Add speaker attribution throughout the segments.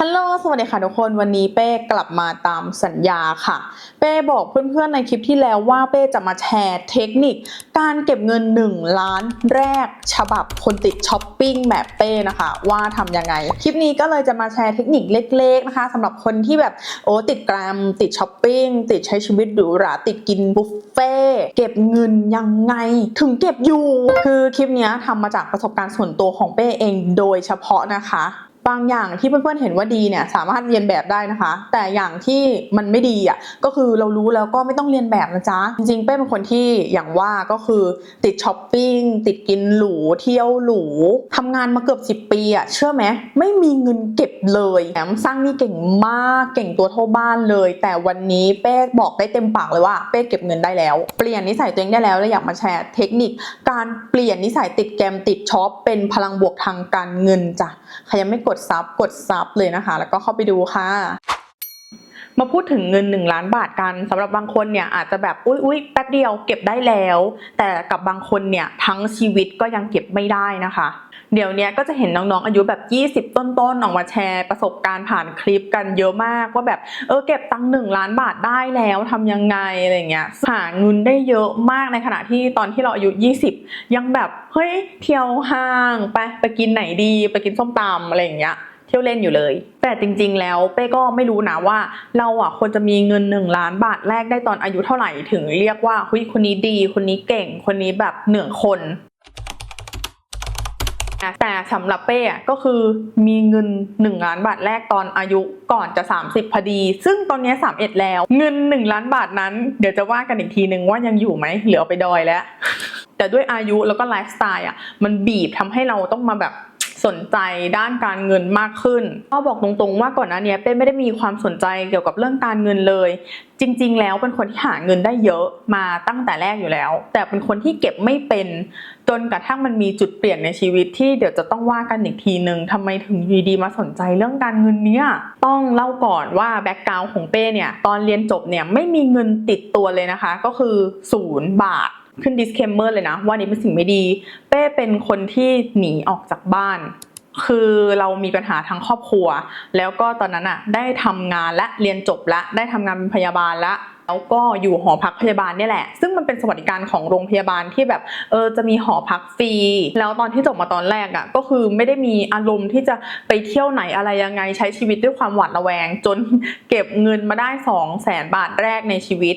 Speaker 1: ฮัลโหล สวัสดีค่ะทุกคน วันนี้เป้กลับมาตามสัญญาค่ะ เป้บอกเพื่อนๆในคลิปที่แล้วว่าเป้จะมาแชร์เทคนิค การเก็บเงิน 1 ล้านแรก ฉบับคนติดช้อปปิ้งแบบเป้นะคะ ว่าทำยังไง คลิปนี้ก็เลยจะมาแชร์เทคนิคเล็กๆนะคะสำหรับคนที่แบบโอ้ติดแกรมติดช้อปปิ้งติดใช้ชีวิตหรูหราติดกินบุฟเฟ่เก็บเงินยังไง ถึงเก็บอยู่ คือคลิปนี้ทำมาจากประสบการณ์ส่วนตัวของเป้เองโดยเฉพาะนะคะ บางอย่างที่เพื่อนๆเห็นว่าดีเนี่ยสามารถเรียนแบบได้นะคะ แต่อย่างที่มันไม่ดีอะก็คือเรารู้แล้วก็ไม่ต้องเรียนแบบนะจ๊ะจริงๆเป้เป็นคนที่อย่างว่าก็คือติดช้อปปิ้งติดกินหรูเที่ยวหรูทำงานมาเกือบ 10 ปีอะเชื่อไหมไม่มีเงินเก็บเลยแถมสร้างนี่เก่งมากเก่งตัวเท่าบ้านเลย แต่วันนี้เป้บอกได้เต็มปากเลยว่าเป้เก็บเงินได้แล้ว เปลี่ยนนิสัยตัวเองได้แล้วและอยากมาแชร์เทคนิค การเปลี่ยนนิสัยติดแกมติดช็อปเป็นพลังบวกทางการเงินจ้ะใครยังไม่กดซับกดซับเลยนะคะ แล้วก็เข้าไปดูค่ะมาพูดถึงเงิน 1 ล้านบาทกันสำหรับบางคนเนี่ยอาจจะแบบอุ้ยอุ้ยแป๊บเดียวเก็บได้แล้ว แต่กับบางคนเนี่ยทั้งชีวิตก็ยังเก็บไม่ได้นะคะ เดี๋ยวนี้ก็จะเห็นน้องๆอายุแบบ 20 ต้นๆออกมาแชร์ประสบการณ์ผ่านคลิปกันเยอะมากว่าแบบเออเก็บตังค์หนึ่งล้านบาทได้แล้วทำยังไงอะไรเงี้ยหาเงินได้เยอะมากในขณะที่ตอนที่เราอายุ 20 ยังแบบเฮ้ยเที่ยวห้างไปไปกินไหนดีไปกินส้มตำอะไรอย่างเงี้ยเที่ยวเล่นอยู่เลย แต่จริง ๆ แล้วเป้ก็ไม่รู้นะว่าเราอะควรจะมีเงินหนึ่งล้านบาทแรกได้ตอนอายุเท่าไหร่ถึงเรียกว่าเฮ้ยคนนี้ดี คนนี้เก่ง คนนี้แบบเหนือคน แต่สำหรับเป้อะก็คือมีเงิน1ล้านบาทแรกตอนอายุก่อนจะ 30พอดี ซึ่งตอนนี้31แล้ว เงิน 1 ล้านบาทนั้น เดี๋ยวจะว่ากันอีกทีนึงว่ายังอยู่ไหมเหลือเอาไปดอยแล้ว แต่ด้วยอายุแล้วก็ไลฟ์สไตล์อะมันบีบทำให้เราต้องมาแบบ สนใจด้านการเงินมากขึ้นก็บอกตรงๆว่าก่อนหน้านี้เป้ไม่ได้มีความสนใจเกี่ยวกับเรื่องการเงินเลย จริง ๆ แล้วเป็นคนที่หาเงินได้เยอะมาตั้งแต่แรกอยู่แล้ว แต่เป็นคนที่เก็บไม่เป็น จนกระทั่งมันมีจุดเปลี่ยนในชีวิตที่เดี๋ยวจะต้องว่ากันอีกทีหนึ่งทำไมถึงดีมาสนใจเรื่องการเงินเนี่ยต้องเล่าก่อนว่าแบ็กกราวของเป้เนี่ยตอนเรียนจบเนี่ยไม่มีเงินติดตัวเลยนะคะ ก็คือศูนย์บาท ขึ้น disclaimer เลยนะ ว่านี่เป็นสิ่งไม่ดี เป้เป็นคนที่หนีออกจากบ้าน คือเรามีปัญหาทางครอบครัว แล้วก็ตอนนั้นอะได้ทำงานและเรียนจบและได้ทำงานเป็นพยาบาลละแล้วก็อยู่หอพักพยาบาลเนี่ยแหละ ซึ่งมันเป็นสวัสดิการของโรงพยาบาลที่แบบเออจะมีหอพักฟรี แล้วตอนที่จบมาตอนแรกอะก็คือไม่ได้มีอารมณ์ที่จะไปเที่ยวไหนอะไรยังไงใช้ชีวิตด้วยความหวาดระแวง จนเก็บเงินมาได้2 0 0แสนบาทแรกในชีวิต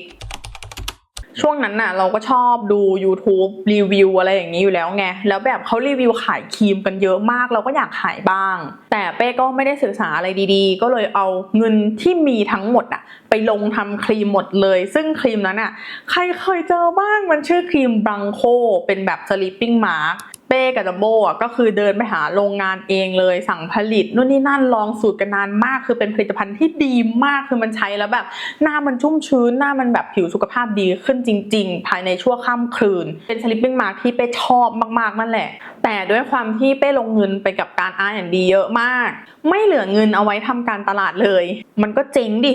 Speaker 1: ช่วงนั้นน่ะ เราก็ชอบดู YouTube รีวิวอะไรอย่างนี้อยู่แล้วไง แล้วแบบเขารีวิวขายครีมกันเยอะมาก เราก็อยากขายบ้าง แต่เป้ก็ไม่ได้ศึกษาอะไรดีๆ ก็เลยเอาเงินที่มีทั้งหมดอะไปลงทำครีมหมดเลย ซึ่งครีมนั้นอะใครเคยเจอบ้างมันชื่อครีมบังโคเป็นแบบ sleeping mask เป้กับจัมโบ้อะก็คือเดินไปหาโรงงานเองเลยสั่งผลิตนู่นนี่นั่นลองสูตรกันนานมาก คือเป็นผลิตภัณฑ์ที่ดีมากคือมันใช้แล้วแบบ หน้ามันชุ่มชื้นหน้ามันแบบผิวสุขภาพดีขึ้นจริง ๆ ภายในชั่วข้ามคืน เป็น sleeping mask ที่เป้ชอบมากๆนั่นแหละ แต่ด้วยความที่เป้ลงเงินไปกับการ R&D เยอะมาก ไม่เหลือเงินเอาไว้ทำการตลาดเลย มันก็เจ๊งดิ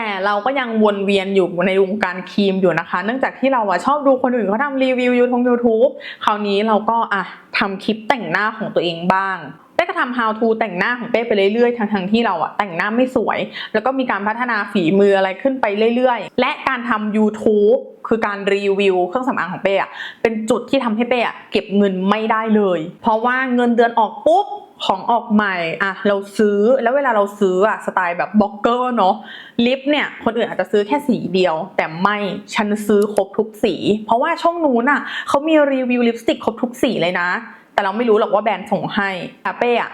Speaker 1: แต่เราก็ยังวนเวียนอยู่ในวงการครีมอยู่นะคะ เนื่องจากที่เราอะชอบดูคนอื่นเขาทำรีวิวยูทง YouTube คราวนี้เราก็อะทำคลิปแต่งหน้าของตัวเองบ้างเป้ก็ทำ how to แต่งหน้าของเป้ไปเรื่อยๆ ทั้งๆที่เราอะแต่งหน้าไม่สวย แล้วก็มีการพัฒนาฝีมืออะไรขึ้นไปเรื่อยๆ และการทำ YouTube คือการรีวิวเครื่องสำอางของเป้อะเป็นจุดที่ทำให้เป้อะเก็บเงินไม่ได้เลย เพราะว่าเงินเดือนออกปุ๊บ ของออกใหม่อะเราซื้อแล้วเวลาเราซื้ออะสไตล์แบบบล็อกเกอร์เนาะลิปเนี่ยคนอื่นอาจจะซื้อแค่สีเดียว แต่ไม่ฉันซื้อครบทุกสี เพราะว่าช่องนู้นอะเขามีรีวิวลิปสติกครบทุกสีเลยนะ แต่เราไม่รู้หรอกว่าแบรนด์ส่งให้แต่เป้อะ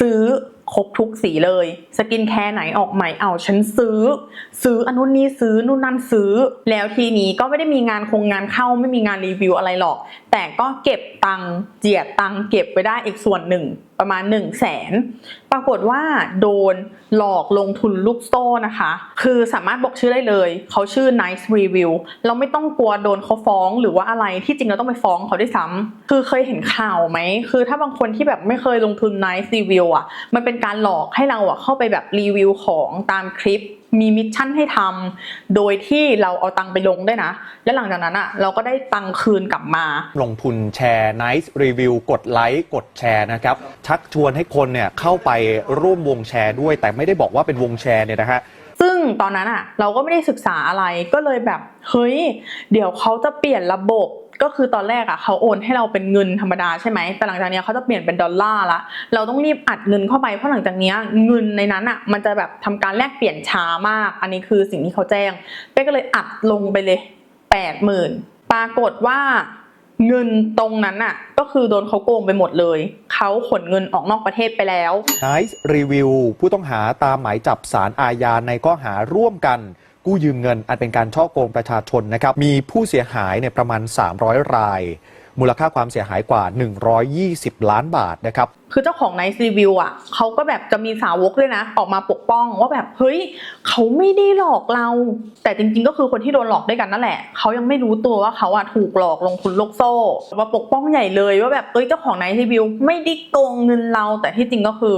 Speaker 1: ซื้อครบทุกสีเลย สกินแคร์ไหนออกใหม่เอาฉันซื้อ ซื้ออนนุนนี้ซื้อนู่นนั่นซื้อ แล้วทีนี้ก็ไม่ได้มีงานคงงานเข้าไม่มีงานรีวิวอะไรหรอก แต่ก็เก็บตังค์เจียดตังค์เก็บไปได้อีกส่วนหนึ่ง ประมาณ1นึ่งแสนปรากฏว่าโดนหลอกลงทุนลูกโซ่นะคะ คือสามารถบอกชื่อได้เลย เขาชื่อ Nice Review เราไม่ต้องกลัวโดนเขาฟ้องหรือว่าอะไรที่จริงเราต้องไปฟ้องเขาด้วยซ้ำคือเคยเห็นข่าวไหม คือถ้าบางคนที่แบบไม่เคยลงทุน Nice Review อะมันเป็นการหลอกให้เราอะเข้าไปแบบรีวิวของตามคลิป มีมิชชั่นให้ทำโดยที่เราเอาตังค์ไปลงด้วยนะ และหลังจากนั้นอะเราก็ได้ตังค์คืนกลับมา
Speaker 2: ลงทุนแชร์ Nice Review กดไลค์กดแชร์นะครับ ชักชวนให้คนเนี่ยเข้าไปร่วมวงแชร์ด้วย แต่ไม่ได้บอกว่าเป็นวงแชร์เนี่ยนะฮะ
Speaker 1: ซึ่งตอนนั้นอะเราก็ไม่ได้ศึกษาอะไรก็เลยแบบ เฮ้ย เดี๋ยวเขาจะเปลี่ยนระบบ ก็คือตอนแรกอะเขาโอนให้เราเป็นเงินธรรมดาใช่ไหมแต่หลังจากนี้เขาจะเปลี่ยนเป็นดอลลาร์ละเราต้องรีบอัดเงินเข้าไปเพราะหลังจากนี้เงินในนั้นอะมันจะแบบทำการแลกเปลี่ยนช้ามาก อันนี้คือสิ่งที่เขาแจ้งเป้ก็เลยอัดลงไปเลยแปดหมื่นปรากฏว่าเงินตรงนั้นอะก็คือโดนเขาโกงไปหมดเลย เขาขนเงินออกนอกประเทศไปแล้ว
Speaker 2: Nice Review ผู้ต้องหาตามหมายจับสารอาญาในข้อหาร่วมกัน กู้ยืมเงิน อันเป็นการช่อโกงประชาชนนะครับ มีผู้เสียหายเนี่ยประมาณ 300 ราย มูลค่าความเสียหายกว่า 120 ล้านบาทนะครับ
Speaker 1: คือเจ้าของ Nice Review อะเขาก็แบบจะมีสาวกด้วยนะ ออกมาปกป้องว่าแบบเฮ้ยเขาไม่ได้หลอกเรา แต่จริงๆก็คือคนที่โดนหลอกด้วยกันนั่นแหละเขายังไม่รู้ตัวว่าเขาอะถูกหลอกลงทุนโลกโซ่มาปกป้องใหญ่เลยว่าแบบเอ้ยเจ้าของ Nice Review ไม่ได้โกงเงินเรา แต่ที่จริงก็คือ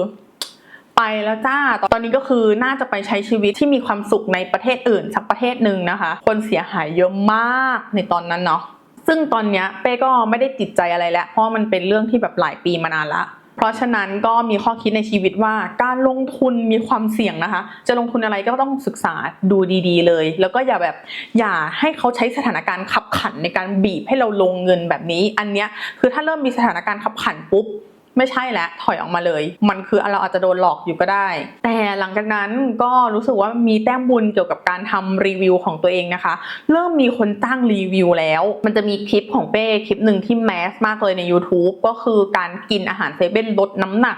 Speaker 1: ไปแล้วจ้า ตอนนี้ก็คือน่าจะไปใช้ชีวิตที่มีความสุขในประเทศอื่น สักประเทศหนึ่งนะคะ คนเสียหายเยอะมากในตอนนั้นเนาะ ซึ่งตอนนี้เป้ก็ไม่ได้ติดใจอะไรแล้ว เพราะมันเป็นเรื่องที่แบบหลายปีมานานละเพราะฉะนั้นก็มีข้อคิดในชีวิตว่าการลงทุนมีความเสี่ยงนะคะ จะลงทุนอะไรก็ต้องศึกษาดูดีๆเลย แล้วก็อย่าแบบอย่าให้เขาใช้สถานการณ์ขับขันในการบีบให้เราลงเงินแบบนี้ อันเนี้ยคือถ้าเริ่มมีสถานการณ์ขับขันปุ๊บ ไม่ใช่แล้วถอยออกมาเลย มันคือเราอาจจะโดนหลอกอยู่ก็ได้ แต่หลังจากนั้นก็รู้สึกว่ามีแต้มบุญเกี่ยวกับการทำรีวิวของตัวเองนะคะ เริ่มมีคนจ้างรีวิวแล้ว มันจะมีคลิปของเป้คลิปหนึ่งที่แมสมากเลยใน YouTube ก็คือการกินอาหารเซเว่นลดน้ำหนัก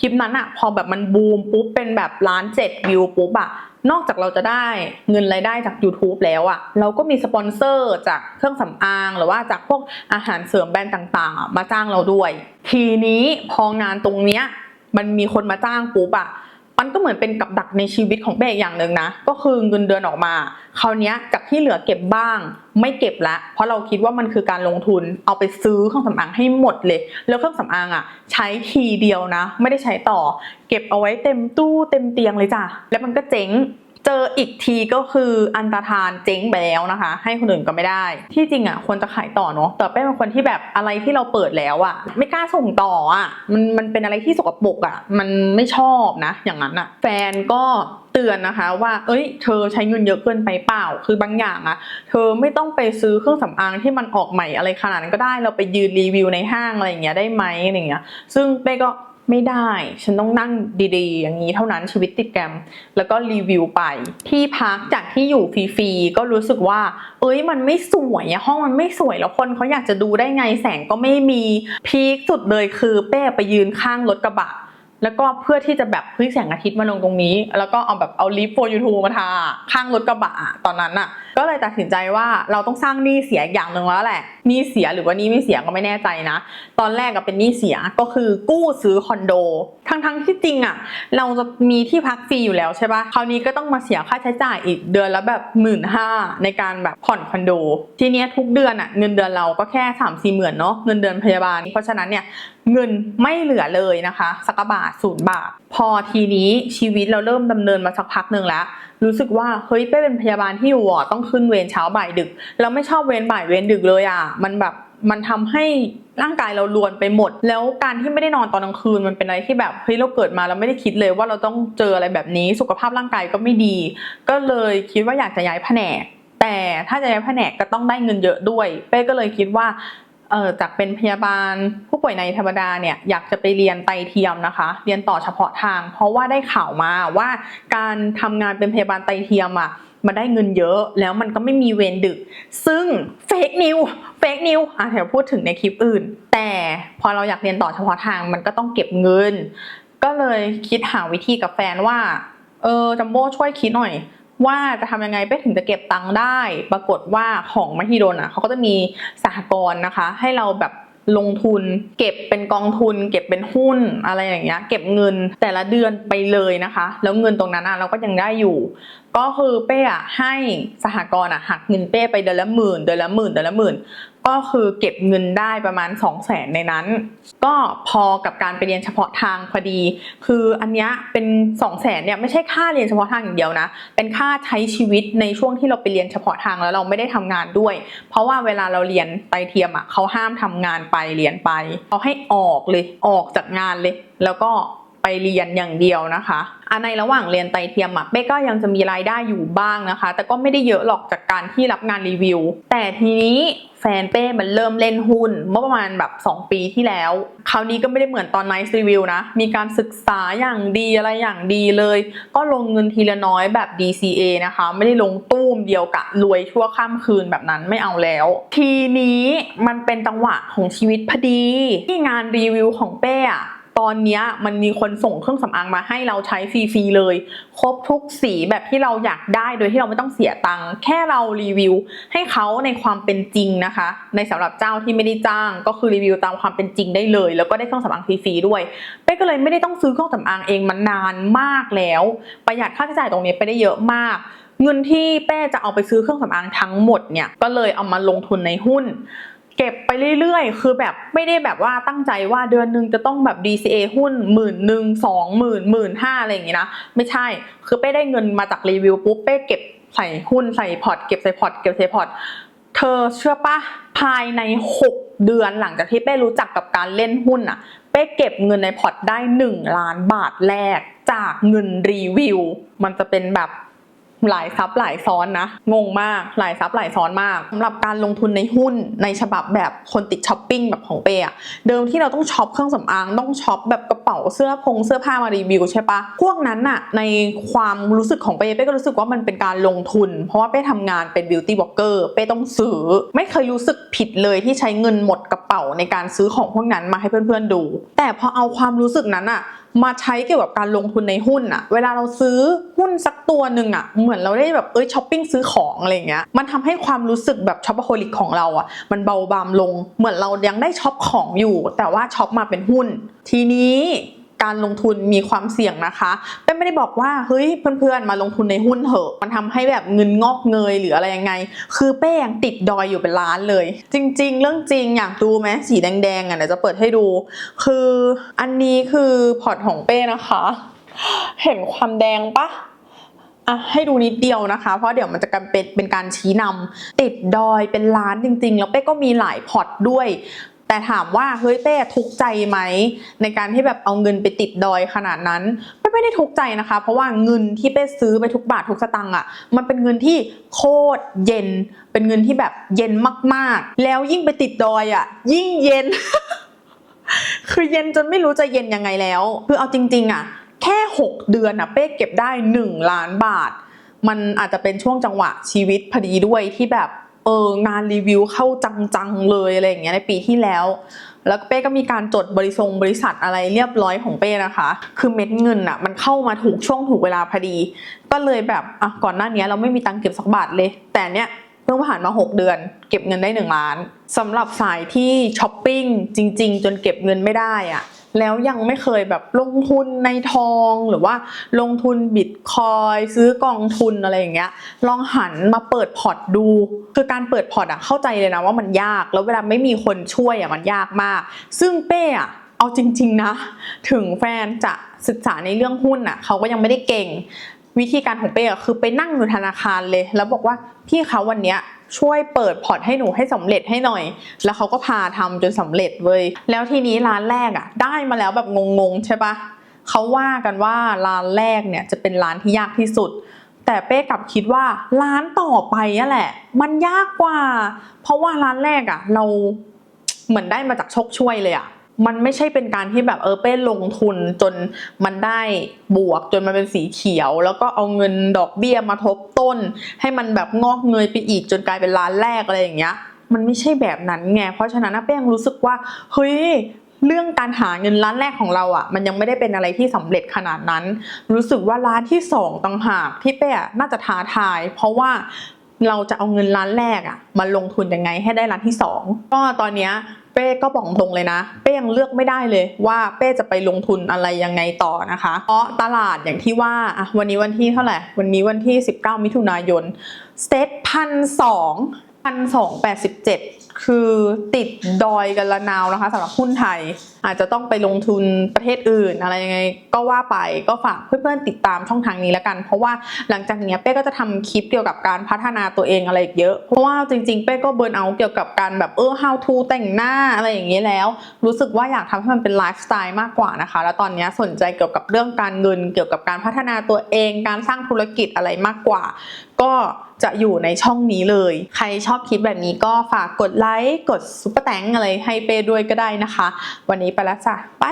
Speaker 1: คลิปนั้นอะพอแบบมันบูมปุ๊บเป็นแบบล้านเจ็ดวิวปุ๊บอะ นอกจากเราจะได้เงินรายได้จาก YouTube แล้วอะเราก็มีสปอนเซอร์จากเครื่องสำอางหรือว่าจากพวกอาหารเสริมแบรนด์ต่างๆ มาจ้างเราด้วย ทีนี้พองานตรงเนี้ยมันมีคนมาจ้างปุ๊บอะ มันก็เหมือนเป็นกับดักในชีวิตของเบกอย่างหนึ่งนะ ก็คือเงินเดือนออกมาคราวเนี้ยจากที่เหลือเก็บบ้าง ไม่เก็บละ เพราะเราคิดว่ามันคือการลงทุนเอาไปซื้อเครื่องสำอางให้หมดเลย แล้วเครื่องสำอางอะ ใช้ทีเดียวนะ ไม่ได้ใช้ต่อ เก็บเอาไว้เต็มตู้เต็มเตียงเลยจ้ะแล้วมันก็เจ๊ง เจออีกทีก็คืออันตรธานเจ๊งไปแล้วนะคะ ให้คนอื่นก็ไม่ได้ ที่จริงอะควรจะขายต่อเนาะแต่เป้เป็นคนที่แบบอะไรที่เราเปิดแล้วอะ ไม่กล้าส่งต่ออะมันมันเป็นอะไรที่สกปรกอะ มันไม่ชอบนะ อย่างนั้นอะ แฟนก็เตือนนะคะว่า เอ้ย เธอใช้เงินเยอะเกินไปเปล่า คือบางอย่างอะเธอไม่ต้องไปซื้อเครื่องสำอางที่มันออกใหม่อะไรขนาดนั้นก็ได้ เราไปยืนรีวิวในห้างอะไรอย่างเงี้ยได้ไหมอะไรอย่างเงี้ย ซึ่งเป้ก็ ไม่ได้ ฉันต้องนั่งดีๆ อย่างนี้เท่านั้นชีวิตติดแกรม แล้วก็รีวิวไป ที่พักจากที่อยู่ฟรีๆก็รู้สึกว่า เอ้ยมันไม่สวยอะห้องมันไม่สวยแล้วคนเขาอยากจะดูได้ไงแสงก็ไม่มีพีคสุดเลยคือเป้ไปยืนข้างรถกระบะ แล้วก็เพื่อที่จะแบบเฮ้ยแสงอาทิตย์มาลงตรงนี้ แล้วก็เอาแบบเอาลิฟต์โฟยูทูมาทาข้างรถกระบะตอนนั้นอะก็เลยตัดสินใจว่าเราต้องสร้างหนี้เสียอีกอย่างหนึ่งแล้วแหละหนี้เสียหรือว่าหนี้ไม่เสียก็ไม่แน่ใจนะ ตอนแรกก็เป็นหนี้เสียก็คือกู้ซื้อคอนโด ทั้งๆที่จริงอะเราจะมีที่พักฟรีอยู่แล้วใช่ปะคราวนี้ก็ต้องมาเสียค่าใช้จ่ายอีกเดือนละแบบหมื่นห้าในการแบบผ่อนคอนโด ทีเนี้ยทุกเดือนอะเงินเดือนเราก็แค่สามสี่หมื่นเนาะเงินเดือนพยาบาล เพราะฉะนั้นเนี่ยเงินไม่เหลือเลยนะคะสักบาทศูนย์บาท พอทีนี้ชีวิตเราเริ่มดำเนินมาสักพักหนึ่งแล้ว รู้สึกว่าเฮ้ยเป้เป็นพยาบาลที่อยู่อะต้องขึ้นเวรเช้าบ่ายดึก เราไม่ชอบเวรบ่ายเวรดึกเลยอะมันแบบ มันทำให้ร่างกายเราลวนไปหมด แล้วการที่ไม่ได้นอนตอนกลางคืนมันเป็นอะไรที่แบบเฮ้ยเราเกิดมาเราไม่ได้คิดเลยว่าเราต้องเจออะไรแบบนี้สุขภาพร่างกายก็ไม่ดี ก็เลยคิดว่าอยากจะย้ายแผนก แต่ถ้าจะย้ายแผนกก็ต้องได้เงินเยอะด้วย เป้ก็เลยคิดว่าเออจากเป็นพยาบาลผู้ป่วยในธรรมดาเนี่ยอยากจะไปเรียนไตเทียมนะคะ เรียนต่อเฉพาะทาง เพราะว่าได้ข่าวมาว่าการทำงานเป็นพยาบาลไตเทียมอะ มันได้เงินเยอะแล้วมันก็ไม่มีเวรดึก ซึ่งเฟกนิวเฟกนิวอะเดี๋ยวพูดถึงในคลิปอื่น แต่พอเราอยากเรียนต่อเฉพาะทางมันก็ต้องเก็บเงิน ก็เลยคิดหาวิธีกับแฟนว่าเออจัมโบ้ช่วยคิดหน่อย ว่าจะทำยังไงไปถึงจะเก็บตังค์ได้ ปรากฏว่าของมหิดลอะเขาก็จะมีสหกรณ์นะคะ ให้เราแบบ ลงทุน เก็บเป็นกองทุน เก็บเป็นหุ้นอะไรอย่างเงี้ยเก็บเงินแต่ละเดือนไปเลยนะคะ แล้วเงินตรงนั้นอะเราก็ยังได้อยู่ ก็คือเป้อะให้สหกรณ์อะหักเงินเป้ไปเดือนละหมื่นเดือนละหมื่นเดือนละหมื่น ก็คือเก็บเงินได้ประมาณ 2 0 0แสนในนั้น ก็พอกับการไปเรียนเฉพาะทางพอดี คืออันเนี้ยเป็น 2 0 0แสนเนี่ยไม่ใช่ค่าเรียนเฉพาะทางอย่างเดียวนะ เป็นค่าใช้ชีวิตในช่วงที่เราไปเรียนเฉพาะทางแล้วเราไม่ได้ทำงานด้วย เพราะว่าเวลาเราเรียนไตรเทียมอะเขาห้ามทำงานไปเรียนไปเขาให้ออกเลยออกจากงานเลย แล้วก็ไปเรียนอย่างเดียวนะคะอันในระหว่างเรียนไตรเทียมอะเป้ก็ยังจะมีรายได้อยู่บ้างนะคะ แต่ก็ไม่ได้เยอะหรอกจากการที่รับงานรีวิว แต่ทีนี้ แฟนเป้มันเริ่มเล่นหุ้น เมื่อประมาณแบบ 2 ปีที่แล้ว คราวนี้ก็ไม่ได้เหมือนตอนไนซ์รีวิวนะ มีการศึกษาอย่างดีอะไรอย่างดีเลย ก็ลงเงินทีละน้อยแบบ DCA นะคะ ไม่ได้ลงตู้มเดียวกะรวยชั่วข้ามคืนแบบนั้นไม่เอาแล้ว ทีนี้มันเป็นจังหวะของชีวิตพอดีที่งานรีวิวของเป้อะ ตอนนี้มันมีคนส่งเครื่องสำอางมาให้เราใช้ฟรีๆเลย ครบทุกสีแบบที่เราอยากได้โดยที่เราไม่ต้องเสียตังค์แค่เรารีวิว ให้เขาในความเป็นจริงนะคะ ในสำหรับเจ้าที่ไม่ได้จ้างก็คือรีวิวตามความเป็นจริงได้เลย แล้วก็ได้เครื่องสำอางฟรีๆด้วยเป้ก็เลยไม่ได้ต้องซื้อเครื่องสำอางเองมานานมากแล้ว ประหยัดค่าใช้จ่ายตรงนี้ไปได้เยอะมากเงินที่เป้จะเอาไปซื้อเครื่องสำอางทั้งหมดเนี่ยก็เลยเอามาลงทุนในหุ้น เก็บไปเรื่อยๆ คือแบบไม่ได้แบบว่าตั้งใจว่าเดือนหนึงจะต้องแบบ DCA หุ้นหมื่นหนึ่งสองหมื่นหมื่นห้าอะไรอย่างงี้นะ ไม่ใช่ คือเป้ได้เงินมาจากรีวิวปุ๊บเป้เก็บใส่หุ้นใส่พอร์ตเก็บใส่พอร์ตเก็บใส่พอร์ตเธอเชื่อปะภายใน 6 เดือนหลังจากที่เป้รู้จักกับการเล่นหุ้นอะเป้เก็บเงินในพอร์ตได้ 1 ล้านบาทแรกจากเงินรีวิว มันจะเป็นแบบ หลายซับหลายซ้อนนะ งงมากหลายซับหลายซ้อนมากสำหรับการลงทุนในหุ้นในฉบับแบบคนติดช้อปปิ้งแบบของเปอะเดิมที่เราต้องช็อปเครื่องสำอางต้องช็อปแบบกระเป๋าเสื้อพงเสื้อผ้ามารีวิวใช่ปะพวกนั้นอะในความรู้สึกของเปเป้ก็รู้สึกว่ามันเป็นการลงทุน เพราะว่าเป้ทำงานเป็นบิวตี้บล็อกเกอร์เป้ต้องซื้อ ไม่เคยรู้สึกผิดเลยที่ใช้เงินหมดกระเป๋าในการซื้อของพวกนั้นมาให้เพื่อนๆดู แต่พอเอาความรู้สึกนั้นอะมาใช้เกี่ยวกับการลงทุนในหุ้นอะเวลาเราซื้อหุ้นสักตัวหนึ่งอะเหมือนเราได้แบบเอ้ยช้อปปิ้งซื้อของอะไรเงี้ยมันทำให้ความรู้สึกแบบช็อปโฮลิกของเราอะมันเบาบางลง เหมือนเรายังได้ช็อปของอยู่ แต่ว่าช็อปมาเป็นหุ้น ทีนี้ การลงทุนมีความเสี่ยงนะคะเป้ไม่ได้บอกว่าเฮ้ยเพื่อนๆมาลงทุนในหุ้นเถอะมันทำให้แบบเงินงอกเงยหรืออะไรยังไง คือเป้ยังติดดอยอยู่เป็นล้านเลย จริง ๆ เรื่องจริงอยากดูไหมสีแดงๆอะเดี๋ยวจะเปิดให้ดู คืออันนี้คือพอร์ตของเป้นะคะ เห็นความแดงปะอะให้ดูนิดเดียวนะคะ เพราะเดี๋ยวมันจะกลายเป็นเป็นการชี้นำติดดอยเป็นล้านจริง ๆ แล้วเป้ก็มีหลายพอร์ตด้วย แต่ถามว่าเฮ้ยเป้ทุกใจไหมในการที่แบบเอาเงินไปติดดอยขนาดนั้นเป้ไม่ได้ทุกใจนะคะ เพราะว่าเงินที่เป้ซื้อไปทุกบาททุกสตังค์อะมันเป็นเงินที่โคตรเย็น เป็นเงินที่แบบเย็นมากๆ แล้วยิ่งไปติดดอยอะ ยิ่งเย็น คือเย็นจนไม่รู้จะเย็นยังไงแล้ว คือเอาจริง ๆ อะ แค่ 6 เดือนอะเป้เก็บได้ 1 ล้านบาท มันอาจจะเป็นช่วงจังหวะชีวิตพอดีด้วยที่แบบ อองานรีวิวเข้าจังๆเลยอะไรอย่างเงี้ยในปีที่แล้ว แล้วเป้ก็มีการจดบริษัทบริษัทอะไรเรียบร้อยของเป้นะคะ คือเม็ดเงินอะมันเข้ามาถูกช่วงถูกเวลาพอดี ก็เลยแบบอะก่อนหน้านี้เราไม่มีตังค์เก็บสักบาทเลย แต่เนี้ยเพิ่งผ่านมา 6 เดือน เก็บเงินได้ 1 ล้านสำหรับสายที่ช้อปปิ้งจริง ๆ จนเก็บเงินไม่ได้อะ แล้วยังไม่เคยแบบลงทุนในทองหรือว่าลงทุนบิตคอยซื้อกองทุนอะไรอย่างเงี้ยลองหันมาเปิดพอร์ตดู คือการเปิดพอร์ตอะเข้าใจเลยนะว่ามันยาก แล้วเวลาไม่มีคนช่วยอะมันยากมาก ซึ่งเป้อะเอาจริง ๆนะ ถึงแฟนจะศึกษาในเรื่องหุ้นอะเขาก็ยังไม่ได้เก่ง วิธีการของเป้อะคือไปนั่งอยู่ธนาคารเลย แล้วบอกว่าพี่เขาวันเนี้ยช่วยเปิดพอร์ตให้หนูให้สำเร็จให้หน่อย แล้วเขาก็พาทำจนสำเร็จเว้ยแล้วทีนี้ร้านแรกอะได้มาแล้วแบบงงๆใช่ปะเขาว่ากันว่าร้านแรกเนี่ยจะเป็นร้านที่ยากที่สุด แต่เป้กลับคิดว่าร้านต่อไปอะแหละ มันยากกว่า เพราะว่าร้านแรกอะเราเหมือนได้มาจากโชคช่วยเลยอะ มันไม่ใช่เป็นการที่แบบเออเป้ลงทุนจนมันได้บวกจนมันเป็นสีเขียว แล้วก็เอาเงินดอกเบี้ยมาทบต้น ให้มันแบบงอกเงยไปอีกจนกลายเป็นร้านแรกอะไรอย่างเงี้ย มันไม่ใช่แบบนั้นไงเพราะฉะนั้นเป้ยังรู้สึกว่าเฮ้ยเรื่องการหาเงินร้านแรกของเราอะ มันยังไม่ได้เป็นอะไรที่สำเร็จขนาดนั้น รู้สึกว่าร้านที่สองต่างหากที่เป้อะน่าจะท้าทาย เพราะว่าเราจะเอาเงินร้านแรกอะมาลงทุนยังไงให้ได้ร้านที่สองก็ตอนเนี้ย ป้ก็บอกตรงเลยนะ เป้ยังเลือกไม่ได้เลยว่าเป้จะไปลงทุนอะไรยังไงต่อนะคะ เพราะตลาดอย่างที่ว่าอะวันนี้วันที่เท่าไหร่ วันนี้วันที่ 19 มิถุนายนสเตพันสองพันสองแปดสิบเจ็ดคือติดดอยกันละนาวนะคะสำหรับหุ้นไทยอาจจะต้องไปลงทุนประเทศอื่น อะไรยังไงก็ว่าไปก็ฝากเพื่อนๆติดตามช่องทางนี้แล้วกัน เพราะว่าหลังจากนี้เป้ก็จะทำคลิปเกี่ยวกับการพัฒนาตัวเองอะไรอีกเยอะ เพราะว่าจริงๆเป้ก็เบิร์นเอาเกี่ยวกับการแบบเออ how to แต่งหน้าอะไรอย่างนี้แล้ว รู้สึกว่าอยากทำให้มันเป็นไลฟ์สไตล์มากกว่านะคะ แล้วตอนนี้สนใจเกี่ยวกับเรื่องการเงิน เกี่ยวกับการพัฒนาตัวเอง การสร้างธุรกิจอะไรมากกว่า ก็จะอยู่ในช่องนี้เลย ใครชอบคลิปแบบนี้ก็ฝากกดไลค์กดซุปเปอร์แตงอะไรให้เป้ด้วยก็ได้นะคะ วันนี้นี้ไปแล้วจ้ะไป